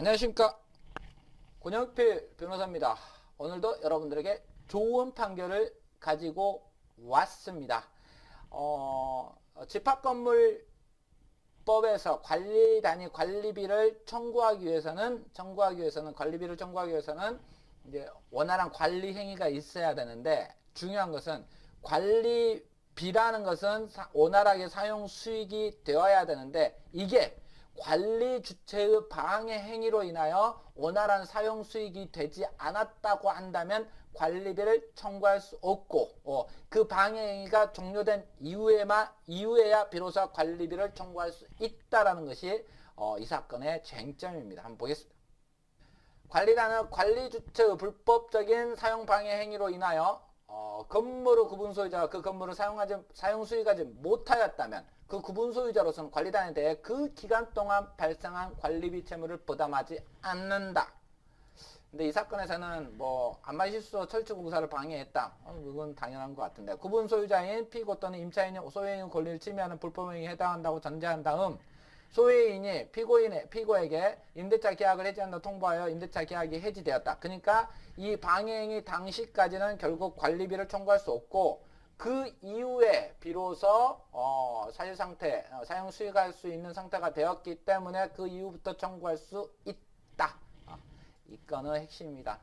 안녕하십니까 권영필 변호사입니다. 오늘도 여러분들에게 좋은 판결을 가지고 왔습니다. 어, 집합건물법에서 관리 단위 관리비를 청구하기 위해서는 청구하기 위해서는 관리비를 청구하기 위해서는 이제 원활한 관리 행위가 있어야 되는데 중요한 것은 관리비라는 것은 사- 원활하게 사용 수익이 되어야 되는데 이게 관리 주체의 방해 행위로 인하여 원활한 사용 수익이 되지 않았다고 한다면 관리비를 청구할 수 없고 어, 그 방해 행위가 종료된 이후에만 이후에야 비로소 관리비를 청구할 수 있다라는 것이 어, 이 사건의 쟁점입니다. 한번 보겠습니다. 관리단은 관리 주체의 불법적인 사용 방해 행위로 인하여 어, 건물의 구분 소유자가 그 건물을 사용하지 사용 수익하지 못하였다면 그 구분 소유자로서는 관리단에 대해 그 기간 동안 발생한 관리비 채무를 부담하지 않는다. 근데 이 사건에서는 뭐 안마실수 철치 공사를 방해했다. 어, 그건 당연한 것 같은데 구분 소유자인 피고 또는 임차인이 소유인의 권리를 침해하는 불법행위에 해당한다고 전제한 다음 소유인이 피고인의 피고에게 임대차 계약을 해지한다 통보하여 임대차 계약이 해지되었다. 그러니까 이 방해행위 당시까지는 결국 관리비를 청구할 수 없고 그 이후에 비로소 어, 사실 상태 어, 사용 수익할 수 있는 상태가 되었기 때문에 그 이후부터 청구할 수 있다. 어, 이 건의 핵심입니다.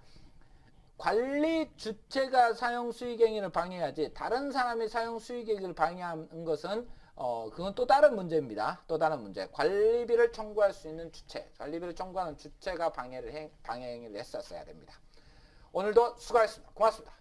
관리 주체가 사용 수익 행위를 방해하지 다른 사람이 사용 수익 행위를 방해하는 것은 어 그건 또 다른 문제입니다. 또 다른 문제. 관리비를 청구할 수 있는 주체, 관리비를 청구하는 주체가 방해를 행, 방해 행위를 했었어야 됩니다. 오늘도 수고하셨습니다. 고맙습니다.